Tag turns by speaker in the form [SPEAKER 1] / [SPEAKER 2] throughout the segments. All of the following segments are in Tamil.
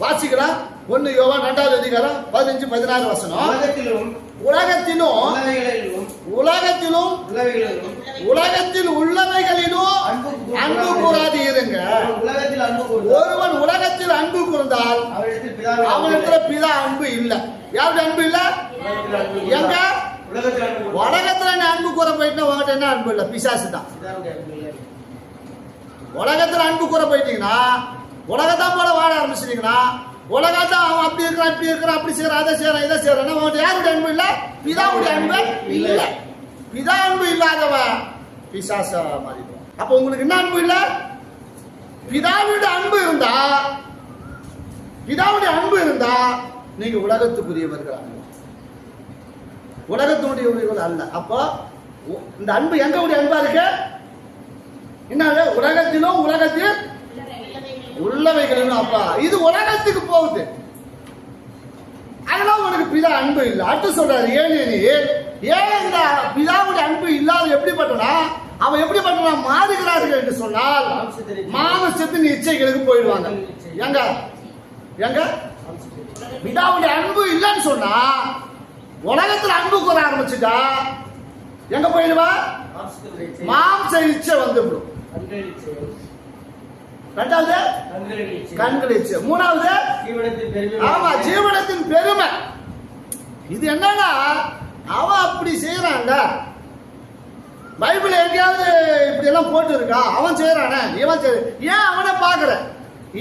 [SPEAKER 1] வாசிக்கலாம் ஒன்னு யோவான் ரெண்டாவது அதிகாரம் பதினஞ்சு பதினாறு வசனம்.
[SPEAKER 2] உலகத்திலும்
[SPEAKER 1] உலகத்திலும் உலகத்திலும் உலகத்தில் உள்ளவைகளிலும்
[SPEAKER 2] அன்பு
[SPEAKER 1] கூறாது இருங்க.
[SPEAKER 2] ஒருவன் உலகத்தில் அன்பு கூர்ந்தால்
[SPEAKER 1] அவனிடத்துல பிதா அன்பு இல்ல. யாருடைய அன்பு இல்ல? எங்க?
[SPEAKER 2] உலகத்தில்
[SPEAKER 1] நீ அன்பு கூற போயிட்டு உங்ககிட்ட என்ன அன்பு இல்ல? பிசாசு தான். உலகத்துல அன்பு கூற போயிட்டீங்கன்னா உலகத்தான் போல வாழ ஆரம்பிச்சிட்டீங்கன்னா உலகத்தான் அவன் அப்படி இருக்கிறான் இப்படி இருக்கிறான் அப்படி செய்யறான் அதை செய்யறான் இதை செய்யறான். அவன் யாருடைய அன்பு இல்ல? பிதாவுடைய அன்பு இல்ல. பிதா அன்பு இல்லாதவன் பிசாச மாறிடுவான். அப்ப உங்களுக்கு என்ன அன்பு இல்ல? பிதாவுடைய அன்பு இருந்தா பிதாவுடைய அன்பு இருந்தா நீங்க உலகத்துக்குரியவர்கள் அல்ல. உலகத்தினுடையவர்கள் அல்ல. அப்போ இந்த அன்பு எங்க உடைய அன்பா இருக்கு? என்னது உலகத்திலும் உலகத்தில் உள்ளவைகள் அப்பா. இது உலகத்துக்கு போகுது. அதெல்லாம் உனக்கு பிதா அன்பு இல்லை. அடுத்து சொல்றாரு ஏன் ஏன்? இந்த பிதாவுடைய அன்பு இல்லாத எப்படிப்பட்டனா? அவன் எப்படிப்பட்டனா? மாறுகிறார்கள் என்று சொன்னால் மானசத்தின் இச்சைகளுக்கு போயிடுவாங்க. எங்க? எங்க? பிதாவுடைய அன்பு இல்லைன்னு சொன்னா உலகத்துல அன்பு கூற ஆரம்பிச்சுட்டா எங்க போயிடுவா?
[SPEAKER 2] இச்சை,
[SPEAKER 1] மாம்ச இச்சை வந்துவிடும். ரெண்டாவது
[SPEAKER 2] கண்களின் இச்சை,
[SPEAKER 1] கண்கள் இச்சை மூணாவது ஆமா ஜீவனத்தின் பெருமை. இது என்னன்னா அவன் அப்படி செய்யறான்ல பைபிள் எங்கேயாவது இப்படி எல்லாம் போட்டு இருக்கா அவன் செய்யறானே இவன் செய்ய ஏன் அவனை பாக்குற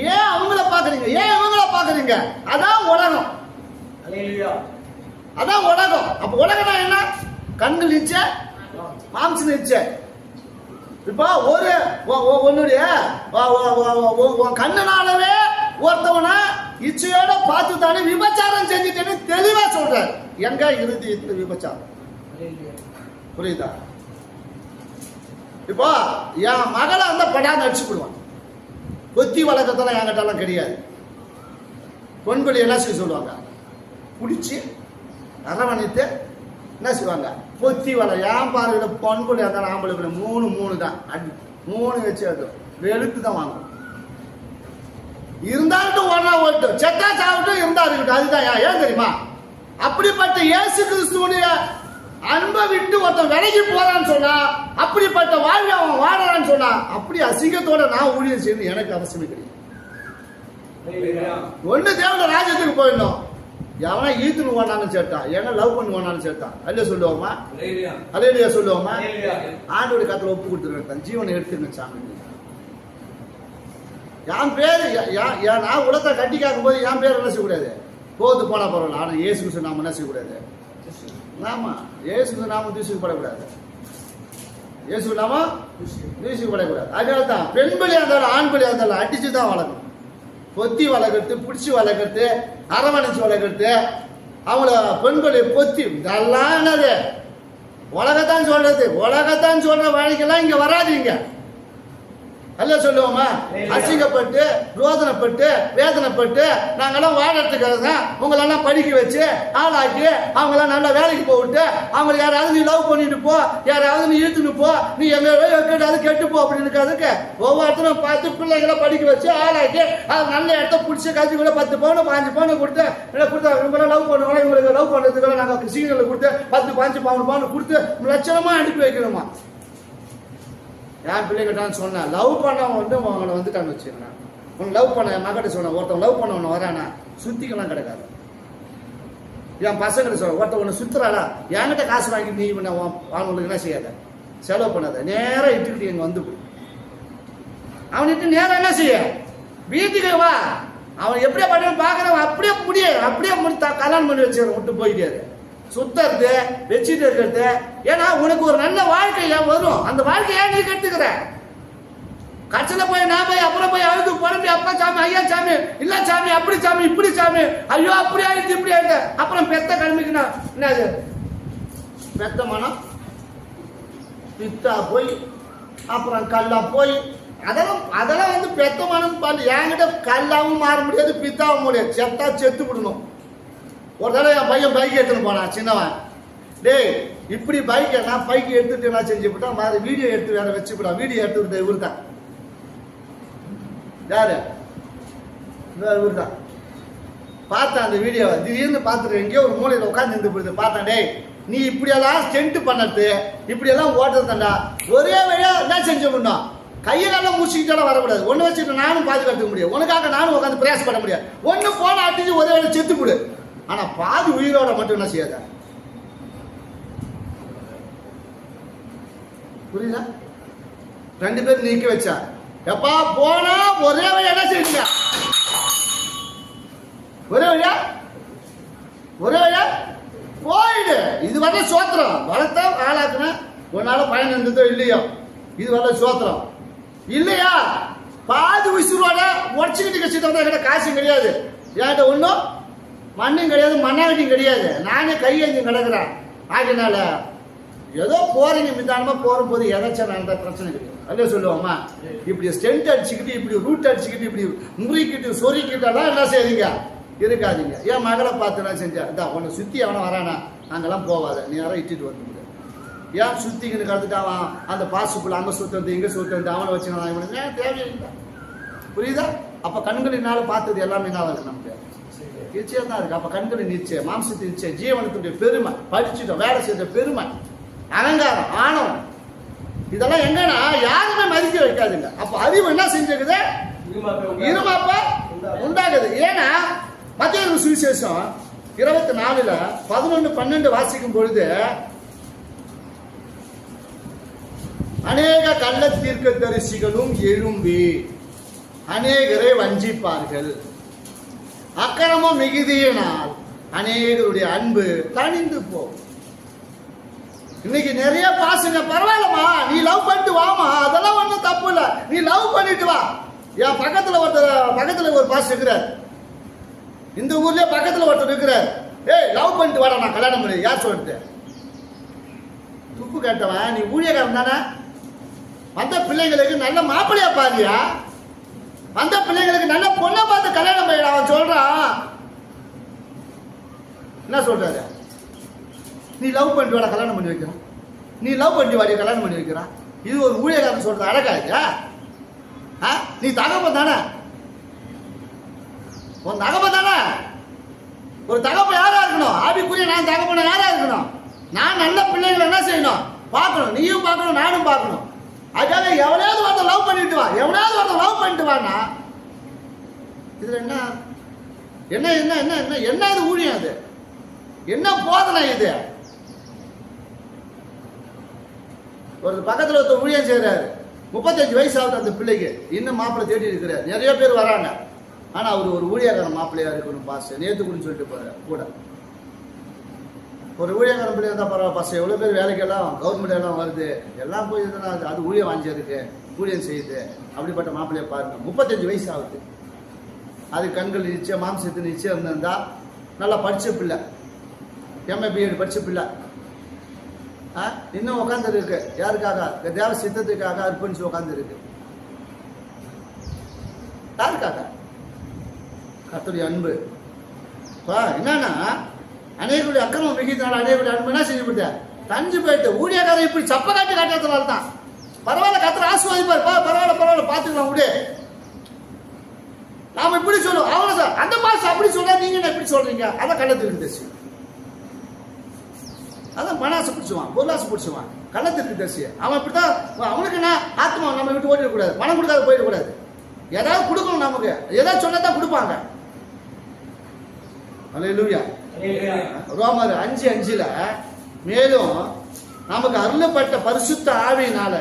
[SPEAKER 1] ஏன் அவங்கள பாக்குறீங்க ஏன் இவங்கள பாக்குறீங்க அதான் உலகம். அதான் உலகம். அப்ப உலகம்னா என்ன? கண்கள் இச்சை மாம்சம் இச்சை இப்போ ஒரு உன்னுடைய உன் கண்ணனாலவே ஒருத்தவனை இச்சையோட பார்த்து தானே விபச்சாரம் செஞ்சுட்டேன்னு தெளிவா சொல்றாரு. எங்க இறுதி விபச்சாரம்?
[SPEAKER 2] அல்லேலூயா.
[SPEAKER 1] புரியுதா? இப்போ என் மகளை அந்த படாத அடிச்சுக்கிடுவான் கொத்தி வழக்கத்தெல்லாம் என்கிட்டலாம் கிடையாது. பொன்கொடி என்ன செய்ய சொல்லுவாங்க? பிடிச்சி அரவணைத்து என்ன செய்வாங்க? பொத்தி வலை. ஏன் பாருங்க பொன்கொடி அந்த ஆம்பளை மூணு மூணு தான். அடி மூணு வச்சு அது. வெளுத்து தான் வாங்கும். இருந்தாலும் ஒன்றா ஓட்டும் செத்தா சாப்பிட்டும் இருந்தா இருக்கட்டும். அதுதான் ஏன் தெரியுமா? அப்படிப்பட்ட இயேசு கிறிஸ்துவனுடைய அன்பை விட்டு ஒருத்தன் விலகி போறான்னு சொன்னா அப்படிப்பட்ட வாழ்வை அவன் வாழறான்னு சொன்னா அப்படி அசிங்கத்தோட நான் ஊழியம் செய்யணும் எனக்கு அவசியமே கிடையாது. ஒண்ணு தேவன ராஜ்யத்துக்கு போயிடணும். எவனா ஈத்துன்னு ஓனாலும் சேர்த்தான் ஏன்னா லவ் பண்ணி ஓனாலும் சேர்த்தான் அல்ல சொல்லுவோமா. அலையிலேயே சொல்லுவோமா. ஆண்டோட கத்துல ஒப்பு கொடுத்துருக்கேன் ஜீவனை எடுத்துருங்க சாமி. என் பேரு நான் உலகத்தை கட்டி காக்கும் போது என் பேர் என்ன செய்யக்கூடாது? போது போனா பரவாயில்ல. ஆனா இயேசு கிறிஸ்து நாம என்ன செய்யக்கூடாது? ஆமா. இயேசு கிறிஸ்து நாம தூசிக்கப்படக்கூடாது. இயேசு நாம தூசிக்கப்படக்கூடாது. அதனால தான் பெண் பலியா இருந்தாலும் ஆண் பலியா இருந்தாலும் அடிச்சு தான் வளர்க்கணும். பொத்தி வளர்க்கறது பிடிச்சி வளர்க்கறது அரவணைச்சு வளர்க்கறது. அவங்கள பெண்களை பொத்தி இதெல்லாம் என்னது? உலகத்தான் சொல்றது உலகத்தான் சொல்ற வாழ்க்கையெல்லாம் இங்க வராதீங்க. அல்ல சொல்லுவோமா? அசிங்கப்பட்டு ரோதனைப்பட்டு வேதனைப்பட்டு நாங்கெல்லாம் வாழறதுக்காக தான் உங்களெல்லாம் படிக்க வச்சு ஆளாக்கி அவங்களாம் நல்லா வேலைக்கு போட்டு அவங்கள யாராவது நீ லவ் பண்ணிட்டு போ யாராவது நீ இழுத்துட்டு போ நீ எங்க கேட்டாவது கெட்டு போ அப்படின்னு இருக்காதுக்கு ஒவ்வொருத்தரும் பார்த்து பிள்ளைங்களை படிக்க வச்சு ஆளாக்கி அது நல்ல இடத்த பிடிச்சி கல்வி கூட பத்து பவுன் பாஞ்சு பவுன் கொடுத்து நல்லா கொடுத்தா இவங்களாம் லவ் பண்ணுவாங்க இவங்களுக்கு லவ் பண்ணுறதுக்கெல்லாம் நாங்கள் சீனியரில் கொடுத்து பத்து பாஞ்சு பவுன் பவுன் கொடுத்து லட்சணமாக அனுப்பி வைக்கணுமா? என் பிள்ளைகிட்டான்னு சொன்னேன் லவ் பண்ணவன் வந்து அவனை வந்துட்டான்னு வச்சுக்கிறேன் உன் லவ் பண்ண என் மகிட்ட சொன்னேன் ஒருத்தன் லவ் பண்ணவன வரானா? சுத்திக்கெல்லாம் கிடைக்காது. என் பசங்கிட்ட சொல்ல ஒருத்தன் உன்னை சுத்துறாடா என்கிட்ட காசு வாங்கி நீ பண்ண அவங்களுக்கு என்ன செய்யாத? செலவு பண்ணாத. நேராக இட்டுக்கிட்டு எங்க வந்து போய். அவன்கிட்ட நேரம் என்ன செய்ய? வீட்டுக்கு வா. அவன் எப்படியே பண்ணு பார்க்குறவன் அப்படியே முடிய அப்படியே முடி கல்யாணம் பண்ணி வச்சிருக்க விட்டு போயிட்டாரு சுத்துறது வச்சுட்டு இருக்கிறது ஏன்னா உனக்கு ஒரு நல்ல வாழ்க்கை வரும். அந்த வாழ்க்கையை ஏன் நீ கெடுத்துக்கிற? கட்சியில போய் நான் போய் அப்புறம் போய் அழுது புறம்பி அப்பா சாமி ஐயா சாமி இல்ல சாமி அப்படி சாமி இப்படி சாமி ஐயோ அப்படி ஆயிடுச்சு இப்படி ஆயிடுச்சு. அப்புறம் பெத்த கிளம்பிக்கணும் என்னது? பெத்த மனம்? பித்தா போய் அப்புறம் கல்லா போய் அதெல்லாம் அதெல்லாம் வந்து பெத்த மனம் பண்ணி என்கிட்ட கல்லாவும் மாற முடியாது பித்தாவும் முடியாது. செத்தா செத்து விடணும் ஒரு தடவை என் பையன் பைக் எடுத்துன்னு போனான் சின்னவன். டேய் இப்படி பைக் நான் பைக் எடுத்துட்டு நான் செஞ்சு விட்டா மாதிரி வீடியோ எடுத்து வேற வச்சு விடா வீடியோ எடுத்து விட்ட இவரு தான் யாரு? இவரு தான் பார்த்தேன் அந்த வீடியோவை திடீர்னு பார்த்துட்டு எங்கேயோ ஒரு மூலையில் உட்காந்து இருந்து போயிடுது. பார்த்தேன் டேய் நீ இப்படியெல்லாம் ஸ்டென்ட் பண்ணது இப்படியெல்லாம் ஓட்டுறதுண்டா ஒரே வழியா என்ன செஞ்சு முடியும் கையெல்லாம் மூச்சிக்கிட்டாலும் வரக்கூடாது. ஒன்று வச்சுட்டு நானும் பாதுகாத்துக்க முடியும். உனக்காக நானும் உட்காந்து பிரயாசப்பட பண்ண முடியாது. ஒன்று போன அடிச்சு ஒரே வழி செத்து போடு ஆனா பாதி உயிரோட மட்டும் என்ன செய்யாத? புரியுதா? ரெண்டு பேரும் நீக்க வச்சா. எப்பா போனா ஒரே வழி என்ன செய்யுங்க ஒரே வழியா? ஒரே வழியா? போயிடு. இது வர சோத்திரம். வளர்த்தா ஆளாக்குன. உன்னால பயன் இருந்ததோ இல்லையோ? இது வர சோத்திரம். இல்லையா? பாதி உசுரோட உடச்சுக்கிட்டு கட்சிட்டு வந்தா என்கிட்ட காசும் கிடையாது. என்கிட்ட ஒன்றும் மண்ணும் கிடையாது மண்ணாவட்டியும் கிடையாது. நானே கையெழுந்து கிடக்குறேன். ஆகினால ஏதோ போறீங்க மிதானமா போற போது எதாச்சும் நடந்த பிரச்சனை கிடையாது. அல்ல சொல்லுவோமா? இப்படி ஸ்டென்ட் அடிச்சுக்கிட்டு இப்படி ரூட் அடிச்சுக்கிட்டு இப்படி முறிக்கிட்டு சொருக்கிட்டெல்லாம் என்ன செய்றீங்க இருக்காதீங்க. என் மகளை பார்த்து நான் செஞ்சேன். இந்த உன்னை சுத்தி அவனை வரானா? அங்கெல்லாம் போவாத நீ யாரும் இட்டுட்டு வந்து ஏன் சுத்திக்கின்னு கலந்துட்டு அவன் அந்த பாசுக்குள்ள அங்கே சுத்து வந்து இங்க சுத்து வந்து அவனை வச்சுக்கலாம் இவனுக்கு ஏன் தேவையில்லை? புரியுதா? அப்போ கண்களினால் பார்த்தது எல்லாமே என்ன நமக்கு நிச்சயம் தான் இருக்கு அப்ப கண்களின் நிச்சயம் மாம்சத்தின் நிச்சயம் ஜீவனத்துடைய பெருமை படிச்சுட்டோம் வேலை செய்த பெருமை அலங்காரம் ஆணவம். இதெல்லாம் எங்கன்னா யாருமே மதிக்க வைக்காதுங்க. அப்ப அறிவு என்ன செஞ்சிருக்குது இருமாப்ப உண்டாகுது ஏன்னா மத்திய சுவிசேஷம் இருபத்தி நாலுல பதினொன்னு பன்னெண்டு வாசிக்கும் பொழுது அநேக கள்ள தீர்க்க தரிசிகளும் எழும்பி அநேகரை வஞ்சிப்பார்கள். அக்கிரமம் மிகுதியினால் அநேகருடைய அன்பு தணிந்து போகும். இன்னைக்கு நிறைய பாசுங்க பரவாயில்லம்மா நீ லவ் பண்ணிட்டு வாமா அதெல்லாம் ஒன்றும் தப்பு இல்லை நீ லவ் பண்ணிட்டு வா. என் பக்கத்தில் ஒருத்தர் பக்கத்தில் ஒரு பாஸ் இருக்கிறார். இந்த ஊர்லயே பக்கத்தில் ஒருத்தர் இருக்கிறார். ஏய் லவ் பண்ணிட்டு வாடா நான் கல்யாணம் பண்ணி யார் சொல்லிட்டு துப்பு கேட்டவன் நீ ஊழியக்காரன் தானே? வந்த பிள்ளைங்களுக்கு நல்ல மாப்பிள்ளையா பாரியா? வந்த பிள்ளைங்களுக்கு நல்ல பொண்ணை பார்த்து கல்யாணம் பண்ணிடா அவன் சொல்றான். என்ன சொல்றாரு? நீ லவ் பண்ணிட்டு வாடா கல்யாணம் பண்ணி வைக்கிறான் நீ லவ் பண்ணிட்டு வாடி கல்யாணம் பண்ணி வைக்கிறான் இது ஒரு ஊழியக்காரன் சொல்றது அழகா இல்லையா ஆ? நீ தகப்பன் தானே? உன் தகப்பன் தானே? ஒரு தகப்பன் யாரா இருக்கணும்? ஆவிக்குரிய நான் தகப்பன யாரா இருக்கணும்? நான் நல்ல பிள்ளைகளை என்ன செய்யணும்? பார்க்கணும். நீயும் பார்க்கணும் நானும் பார்க்கணும். அதுக்காக எவனையாவது ஒருத்தர் லவ் பண்ணிட்டு வா. எவனாவது ஒருத்தன் லவ் பண்ணிட்டு வானா இதுல என்ன? என்ன என்ன என்ன என்ன என்ன இது ஊழியம் அது? என்ன போதனை இது? ஒரு பக்கத்துல ஒருத்தர் ஊழியம் செய்யறாரு முப்பத்தஞ்சு வயசு ஆகுது அந்த பிள்ளைக்கு. இன்னும் மாப்பிள்ளை தேடி இருக்கிறார். நிறைய பேர் வராங்க. ஆனா அவர் ஒரு ஊழியக்காரன் மாப்பிள்ளையாக இருக்கணும் பாஸ் நேத்து கூட சொல்லிட்டு போறாரு. கூட. ஒரு ஊழியக்காரன் பிள்ளை இருந்தால் பரவாயில்ல பசங்க எவ்வளோ பேர் வேலைக்கெல்லாம் கவர்மெண்ட் எல்லாம் வருது. எல்லாம் போய் இதுனா அது- அது ஊழியம் வாங்கியிருக்கு ஊழியம் செய்யுது. அப்படிப்பட்ட மாப்பிள்ளையை பாருங்க. முப்பத்தஞ்சு வயசு ஆகுது. அது கண்கள் நிச்சயம் மாம்சத்து நிச்சயம் இருந்தா நல்லா படித்த பிள்ளை. எம்ஏ பிஎட் படித்த பிள்ளை. ஆ? இன்னும் உட்காந்துருக்கு யாருக்காக? தேவ சித்தத்துக்காக அர்ப்பணிச்சு உட்காந்துருக்கு யாருக்காக? கத்துடைய அன்பு. இப்போ என்னன்னா அநேகருடைய அக்கிரமம் மிகுதினால அநேகருடைய அன்பு என்ன செஞ்சு தஞ்சு போயிட்டு. ஊழியக்காரன் இப்படி சப்ப காட்டி காட்டுறதுனால தான். பரவாயில்ல கத்திர ஆசுவாதிப்பார் பா பரவாயில்ல பரவாயில்ல பார்த்துக்கலாம் விடு. நாம் இப்படி சொல்லுவோம். அவ்வளோ சார் அந்த மாதம் அப்படி சொல்றா நீங்க என்ன இப்படி சொல்றீங்க? அதான் கள்ளத்திற்கு தரிசி. அதான் மனாசு பிடிச்சுவான் பொருளாசு பிடிச்சுவான். கள்ளத்திற்கு தரிசி. அவன் இப்படித்தான் அவனுக்கு என்ன? ஆத்மா நம்ம விட்டு ஓடிடக்கூடாது. பணம் கொடுக்காத போயிடக்கூடாது. ஏதாவது கொடுக்கணும் நமக்கு. ஏதாவது சொன்னா தான் கொடுப்பாங்க. அல்லேலூயா ரோமர் அஞ்சு அஞ்சுல மேலும் நமக்கு அருளப்பட்ட பரிசுத்த ஆவியினால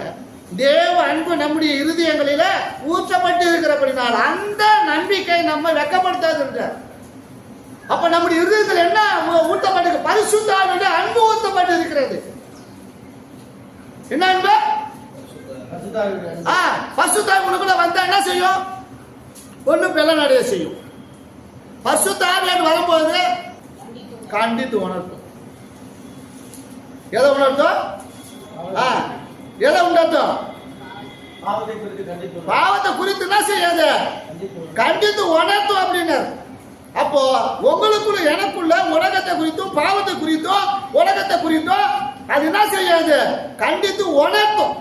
[SPEAKER 1] தேவ அன்பு நம்முடைய இருதயங்களில ஊற்றப்பட்டு இருக்கிறபடினால அந்த நம்பிக்கை நம்ம வெக்கப்படுத்தாது அப்ப நம்முடைய இருதயத்தில் என்ன ஊ- ஊற்றப்பட்டு பரிசுத்த ஆவியுடைய அன்பு ஊற்றப்பட்டு இருக்கிறது என்ன அன்பு? ஆ பரிசுத்த உனக்குள்ள வந்தா என்ன செய்யும்? ஒண்ணு பிள்ளை செய்யும். பரிசுத்த ஆவியார் வரும்போது கண்டித்து உணர்த்தும். எதை உணர்த்தும்? ஆ, எதை உணர்த்தும்? பாவத்தை குறித்து என்ன செய்யாது? கண்டித்து உணர்த்தும் அப்படின்னு அப்போ உங்களுக்குள்ள எனக்குள்ள உலகத்தை குறித்தும் பாவத்தை குறித்தும் உலகத்தை குறித்தும் அது என்ன செய்யாது? கண்டித்து உணர்த்தும்.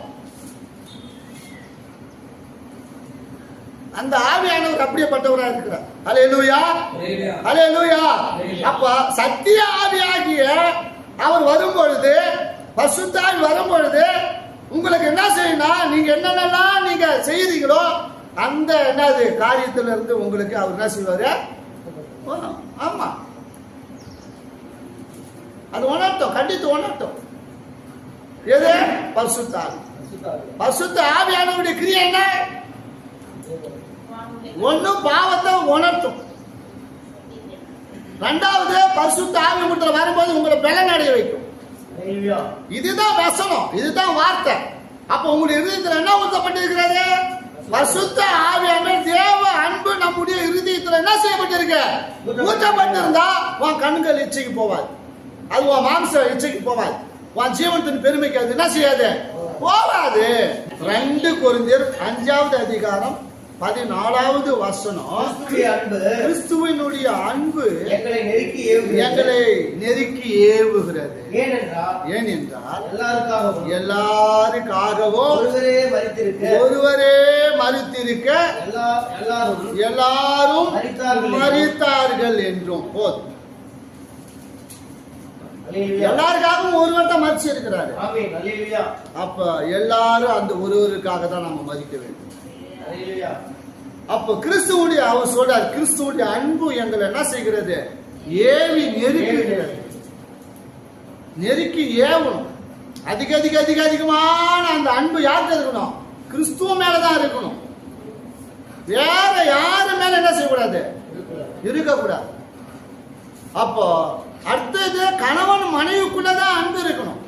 [SPEAKER 1] அந்த ஆவியானவர் அப்படியேப்பட்டவராக இருக்கிறார். அலே
[SPEAKER 2] லூயா
[SPEAKER 1] ஹalleluya.
[SPEAKER 2] லூயா
[SPEAKER 1] அப்ப சத்திய ஆவியாகிய அவர் வரும்பொழுது பசுத்தாய் உங்களுக்கு என்ன செய்யணும் நீங்க என்னென்னலாம் நீங்க செய்யறீங்களோ அந்த என்னது காரியத்துல இருந்து உங்களுக்கு அவர் என்ன செய்வாரு? ஆமா. அது உணர்த்தம் கண்டித்து உணர்த்தம். எது?
[SPEAKER 2] பசுத்தாவி
[SPEAKER 1] பசுத்த ஆவியானவருடைய கிரியை என்ன? ஒண்ணும் பாவத்தை உணர்த்தும். ரெண்டாவது பரிசுத்த ஆவி முத்திர வரும்போது உங்களை பலன் அடைய வைக்கும். இதுதான் வசனம் இதுதான் வார்த்தை. அப்ப உங்களுடைய இருதயத்துல என்ன ஊற்றப்பட்டிருக்கிறது பரிசுத்த ஆவியான தேவ அன்பு நம்முடைய இருதயத்துல என்ன செய்யப்பட்டிருக்கு? ஊற்றப்பட்டிருந்தா உன் கண்கள் இச்சைக்கு போவாது. அது உன் மாம்ச இச்சைக்கு போவாது. உன் ஜீவனத்தின் பெருமைக்கு அது என்ன செய்யாது? போவாது ரெண்டு கொரிந்தியர் அஞ்சாவது அதிகாரம் பதினாலாவது வசனம் கிறிஸ்துவினுடைய அன்பு
[SPEAKER 2] எங்களை நெருக்கி ஏவுகிறது.
[SPEAKER 1] எங்களை நெருக்கி ஏவுகிறது
[SPEAKER 2] ஏனென்றால் எல்லாருக்காகவும்
[SPEAKER 1] எல்லாருக்காகவும்
[SPEAKER 2] ஒருவரே மரித்திருக்க
[SPEAKER 1] ஒருவரே மறுத்திருக்க
[SPEAKER 2] எல்லா எல்லாரும்
[SPEAKER 1] எல்லாரும். மறித்தார்கள் என்றும் போதும்
[SPEAKER 2] ஹalleluya.
[SPEAKER 1] எல்லாருக்காகவும் ஒருவர் தான் மறிச்சு இருக்கிறாரு. அப்ப எல்லாரும் அந்த ஒருவருக்காக தான் நம்ம மதிக்க வேண்டும். அப்ப கிறிஸ்துவுடைய அவர் சொல்றார் கிறிஸ்துவுடைய அன்பு எங்களை என்ன செய்கிறது? ஏவி நெருக்கிறது நெருக்கி ஏவணும். அதிக அதிக அதிக அதிகமான அந்த அன்பு யாருக்கு இருக்கணும்? கிறிஸ்துவ மேலதான் இருக்கணும். வேற யாரு மேல என்ன செய்யக்கூடாது? இருக்கக்கூடாது. அப்போ அடுத்தது கணவன் மனைவிக்குள்ளதான் அன்பு இருக்கணும்.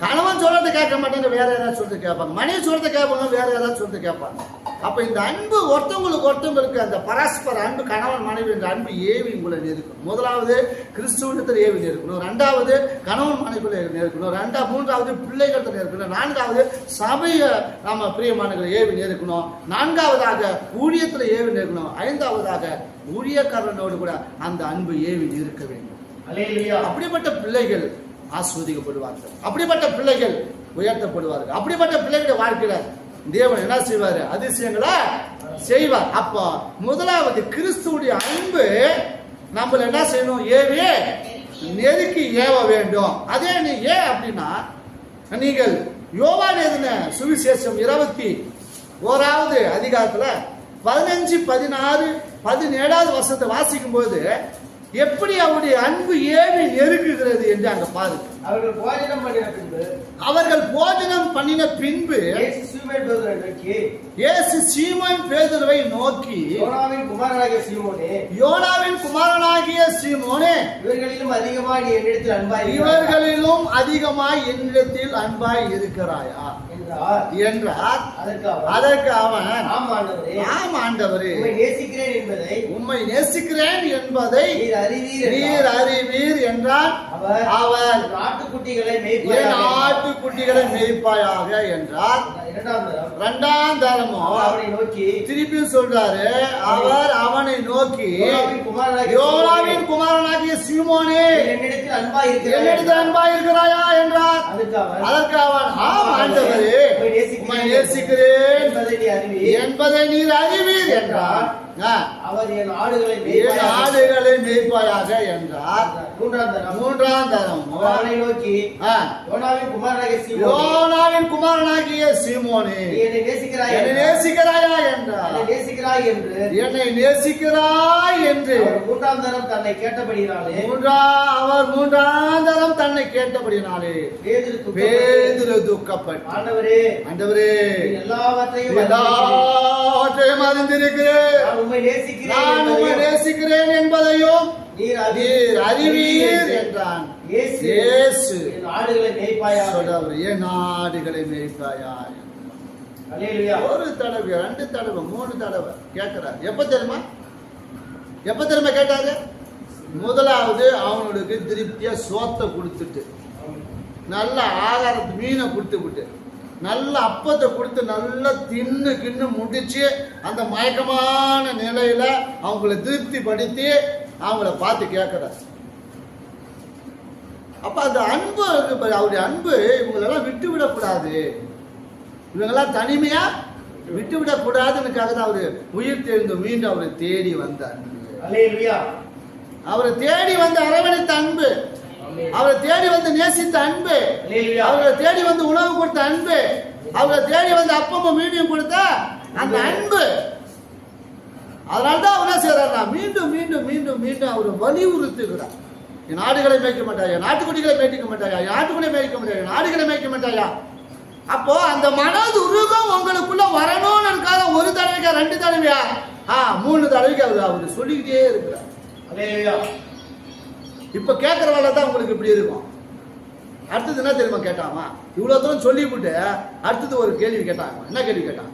[SPEAKER 1] கணவன் சொல்றதை கேட்க மாட்டாங்க வேற யாராவது சொல்றது கேட்பாங்க. மனைவி சொல்றதை கேட்பாங்க வேற யாராவது சொல்றது கேட்பாங்க. அப்ப இந்த அன்பு ஒருத்தவங்களுக்கு ஒருத்தவங்களுக்கு அந்த பரஸ்பர அன்பு கணவன் மனைவி என்ற அன்பு ஏவி உங்களை நெருக்கும். முதலாவது கிறிஸ்துவத்தில் ஏவி நெருக்கணும். ரெண்டாவது கணவன் மனைவிக்குள்ள நெருக்கணும். ரெண்டா மூன்றாவது பிள்ளைகள் நெருக்கணும். நான்காவது சபையை நம்ம பிரியமானங்களை ஏவி நெருக்கணும். நான்காவதாக ஊழியத்துல ஏவி நெருக்கணும். ஐந்தாவதாக ஊழியக்காரனோடு கூட அந்த அன்பு ஏவி நிற்க வேண்டும். அப்படிப்பட்ட பிள்ளைகள் ஆஸ்வதிக்கப்படுவார்கள். அப்படிப்பட்ட பிள்ளைகள் உயர்த்தப்படுவார்கள். அப்படிப்பட்ட பிள்ளைகளுடைய வாழ்க்கையில தேவன் என்ன செய்வார்? அதிசயங்களா செய்வார். அப்போ முதலாவது கிறிஸ்துவுடைய அன்பு நம்மள என்ன செய்யணும்? ஏவே நெருக்கி ஏவ வேண்டும். அதே நீ ஏன் அப்படின்னா நீங்கள் யோவான் எதுன சுவிசேஷம் இருபத்தி ஓராவது அதிகாரத்துல பதினஞ்சு பதினாறு பதினேழாவது வருஷத்தை வாசிக்கும் போது எப்படி அவருடைய அன்பு ஏவி நெருக்குகிறது என்று அங்க பாருங்க
[SPEAKER 2] அவர்கள் போஜனம் பண்ணின பின்பு
[SPEAKER 1] அவர்கள் போஜனம் பண்ணின பின்பு
[SPEAKER 2] இயேசு சீமோன் பேதுருவை நோக்கி யோனாவின் குமாரனாகிய சீமோனே
[SPEAKER 1] யோனாவின் குமாரனாகிய சீமோனே
[SPEAKER 2] இவர்களிலும் அதிகமாக நீ என்னிடத்தில் அன்பாய்
[SPEAKER 1] இவர்களிலும் அதிகமாய் என்னிடத்தில் அன்பாய் இருக்கிறாயா?
[SPEAKER 2] என்றார்
[SPEAKER 1] என்றார்
[SPEAKER 2] அதற்கு
[SPEAKER 1] அவன்
[SPEAKER 2] ஆம் ஆண்டவரே நேசிக்கிறேன் என்பதை
[SPEAKER 1] உம்மை நேசிக்கிறேன் என்பதை
[SPEAKER 2] நீர் அறிவீர் என்றார். அவர் நாட்டுக்குட்டிகளை
[SPEAKER 1] என்
[SPEAKER 2] மேய்ப்பாயாக
[SPEAKER 1] என்றார்.
[SPEAKER 2] இரண்டாம் தரம். அவனை நோக்கி
[SPEAKER 1] திருப்பி சொல்றாரு அவர் அவனை நோக்கி
[SPEAKER 2] யோனாவின் குமாரனாகிய
[SPEAKER 1] சீமோனே.
[SPEAKER 2] என்னிடத்தில் அன்பாய் இருக்கிறாய்
[SPEAKER 1] என்னிடத்தில் அன்பாய் இருக்கிறாயா என்றார்
[SPEAKER 2] அதற்கு
[SPEAKER 1] அவன் ஆம் ஆண்டவரே. நேசிக்கிறேன்.
[SPEAKER 2] என்பதை
[SPEAKER 1] நீர் அறிவீர் என்றார்.
[SPEAKER 2] அவர் என் ஆடுகளை
[SPEAKER 1] என் ஆடுகளை மேய்ப்பாயாக என்றார்.
[SPEAKER 2] மூன்றாம் தரம்.
[SPEAKER 1] மூன்றாம் தரம்.
[SPEAKER 2] அவனை நோக்கி யோனாவின் குமாரனாகிய சீமோனே.
[SPEAKER 1] யோனாவின் குமாரனாகிய சீமோனே.
[SPEAKER 2] என்னை நேசிக்கிறாய்
[SPEAKER 1] என்னை
[SPEAKER 2] என்றார்.
[SPEAKER 1] நேசிக்கிறாயா
[SPEAKER 2] என்னை
[SPEAKER 1] என்றார்
[SPEAKER 2] நேசிக்கிறாய் என்று
[SPEAKER 1] என்னை நேசிக்கிறாய் என்று.
[SPEAKER 2] மூன்றாம் தரம் தன்னை கேட்டபடினாலே
[SPEAKER 1] மூன்றாம் அவர் மூன்றாம் தரம் தன்னை கேட்டபடினாலே
[SPEAKER 2] பேதுருக்கு
[SPEAKER 1] பேதுரு துக்கப்பட்டு.
[SPEAKER 2] ஆண்டவரே
[SPEAKER 1] ஆண்டவரே
[SPEAKER 2] எல்லாவற்றையும்.
[SPEAKER 1] எல்லாவற்றையும் அறிந்திருக்கிறேன்.
[SPEAKER 2] உம்மை நேசிக்கிறேன்
[SPEAKER 1] நான் நேசிக்கிறேன் என்பதையும்
[SPEAKER 2] நீர்
[SPEAKER 1] அறிவீர்
[SPEAKER 2] அறிவீர்
[SPEAKER 1] என்றான்.
[SPEAKER 2] இயேசு
[SPEAKER 1] இயேசு
[SPEAKER 2] என் ஆடுகளை மேய்ப்பாயாக
[SPEAKER 1] சொல்றவர் என் நாடுகளை மேய்ப்பாயா? ஒரு தடவை ரெண்டு தடவை மூணு தடவை கேட்கிறார். எப்ப தெரியுமா? எப்ப தெரியுமா கேட்டாரு? முதலாவது அவனுக்கு திருப்தியா சோத்தை கொடுத்துட்டு நல்ல ஆகாரத்து மீனை கொடுத்து விட்டு நல்ல அப்பத்தை கொடுத்து நல்லா தின்னு கின்னு முடிச்சு அந்த மயக்கமான நிலையில அவங்கள திருப்தி படுத்தி அவங்கள பார்த்து கேட்கிறார். அப்ப அந்த அன்பு இருக்கு அவருடைய அன்பு இவங்களெல்லாம் விட்டு விடக்கூடாது இவங்கெல்லாம் தனிமையா விட்டுவிடக் கூடாதுன்னுக்காக தான் அவரு உயிர் தெழுந்து மீண்டும் அவரை தேடி வந்தார். அவரை தேடி வந்து அரவணைத்த அன்பு. அவரை தேடி வந்து நேசித்த அன்பு. அவரை தேடி வந்து உணவு கொடுத்த அன்பு. அவரை தேடி வந்து அப்பமும் மீடியம் கொடுத்த அந்த அன்பு. அதனால்தான் அவர் என்ன செய்யறாருன்னா மீண்டும் மீண்டும் மீண்டும் மீண்டும் அவர் வலியுறுத்துகிறார். என் ஆடுகளை மேய்க்க மாட்டாயா? நாட்டுக்குடிகளை மேய்க்க மாட்டாயா? என் ஆட்டுக்குடியை மேய்க்க மாட்டாயா? என் ஆடுகளை மேய்க்க மாட்டாயா? அப்போ அந்த மனது உருகம் உங்களுக்குள்ள வரணும்னு இருக்காத ஒரு தடவைக்கா ரெண்டு தடவையா? ஆ மூணு தடவைக்கு அவர் அவர் சொல்லிக்கிட்டே இருக்கிறார். இப்ப கேட்கற வேலை தான் உங்களுக்கு இப்படி இருக்கும். அடுத்தது என்ன தெரியுமா கேட்டாமா இவ்வளவு தூரம் சொல்லிவிட்டு அடுத்தது ஒரு கேள்வி கேட்டாங்க என்ன கேள்வி கேட்டான்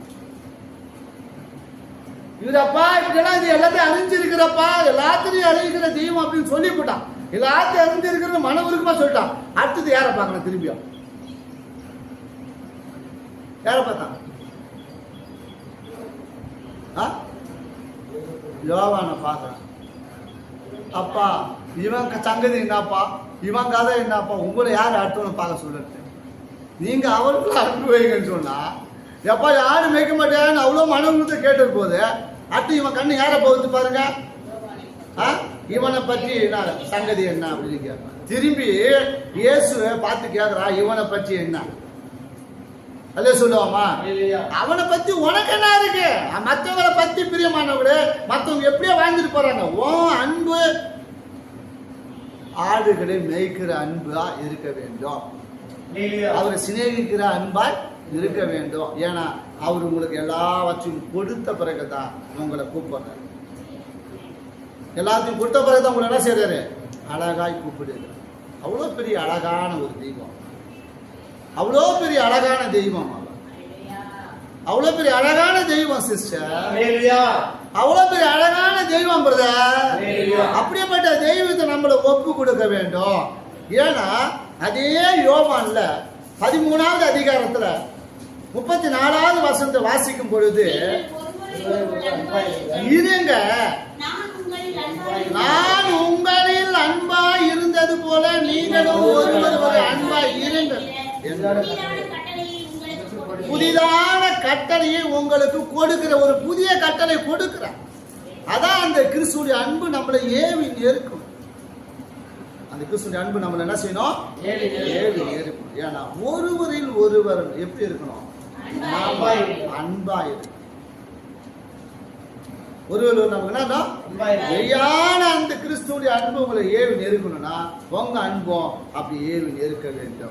[SPEAKER 1] இவரப்பா இப்படிலாம் இது எல்லாத்தையும் அறிஞ்சிருக்கிறப்பா எல்லாத்தையும் அறிஞ்சிருக்கிற தெய்வம் அப்படின்னு சொல்லி போட்டான் எல்லாத்தையும் அறிஞ்சிருக்கிறது மன உருக்கமா சொல்லிட்டான். அடுத்தது யாரை பார்க்கணும் திரும்பியும் யாரை பார்த்தான்? யோவான பார்க்கறான் அப்பா இவன் சங்கதி என்னப்பா? இவன் கதை என்னப்பா? உங்களை யார் அடுத்தவனை பார்க்க சொல்லுறது நீங்க அவருக்குள்ள அனுப்பி வைங்கன்னு சொன்னா எப்பா யாரும் மேய்க்க மாட்டேன்னு அவ்வளோ மனவங்களுக்கு கேட்டது போது அடுத்து இவன் கண்ணு யாரை போகுது பாருங்க? ஆ? இவனை பற்றி என்ன சங்கதி என்ன அப்படின்னு கேட்பான் திரும்பி இயேசுவை பார்த்து கேட்கறா இவனை பற்றி என்ன? அல்ல சொல்லுவாமா? அவனை பத்தி உனக்கு என்ன இருக்கு? மற்றவங்களை பத்தி பிரியமானவரு மற்றவங்க எப்படியோ வாழ்ந்துட்டு போறாங்க. ஓ அன்பு ஆடுகளை மேய்க்கிற அன்பா இருக்க வேண்டும். அவரை சிநேகிக்கிற அன்பாய் இருக்க வேண்டும். ஏன்னா அவர் உங்களுக்கு எல்லாவற்றையும் கொடுத்த பிறகுதான் உங்களை கூப்பிடுறாரு. எல்லாத்தையும் கொடுத்த பிறகுதான் உங்களை என்ன செய்யறாரு அழகாய் கூப்பிடுறாரு. அவ்வளோ பெரிய அழகான ஒரு தெய்வம். அவ்வளோ பெரிய அழகான தெய்வம் அவர். அவ்வளோ பெரிய அழகான தெய்வம் சிஸ்டர் அவ்வளோ பெரிய அழகான தெய்வம் பிரதர்
[SPEAKER 2] அல்லேலூயா
[SPEAKER 1] அப்படிப்பட்ட தெய்வத்தை நம்மளை ஒப்பு கொடுக்க வேண்டும். ஏன்னா அதே யோவான்ல பதிமூணாவது அதிகாரத்துல முப்பத்தி நாலாவது வசனத்தை வாசிக்கும் பொழுது இருங்க. நான் உங்களில் அன்பாய் இருந்தது போல நீங்களும் ஒருவர் ஒரு அன்பாய் இருங்கள். புதிதான கட்டளையை உங்களுக்கு கொடுக்கிற ஒரு புதிய கட்டளை கொடுக்கிறார். அதான் அந்த கிறிஸ்துடைய அன்பு நம்மளை ஏவி இருக்கும் அந்த கிறிஸ்துடைய அன்பு நம்மளை என்ன செய்யணும்?
[SPEAKER 2] ஏவி
[SPEAKER 1] இருக்கும் ஏன்னா ஒருவரில் ஒருவர் எப்படி இருக்கணும்.
[SPEAKER 2] அன்பாய் இருக்கணும்.
[SPEAKER 1] ஒருவர் நமக்கு என்னன்னா. மெய்யான அந்த கிறிஸ்துடைய அன்பு உங்களை ஏவி நெருக்கணும்னா உங்க அன்பும் அப்படி ஏவி நெருக்க வேண்டும்.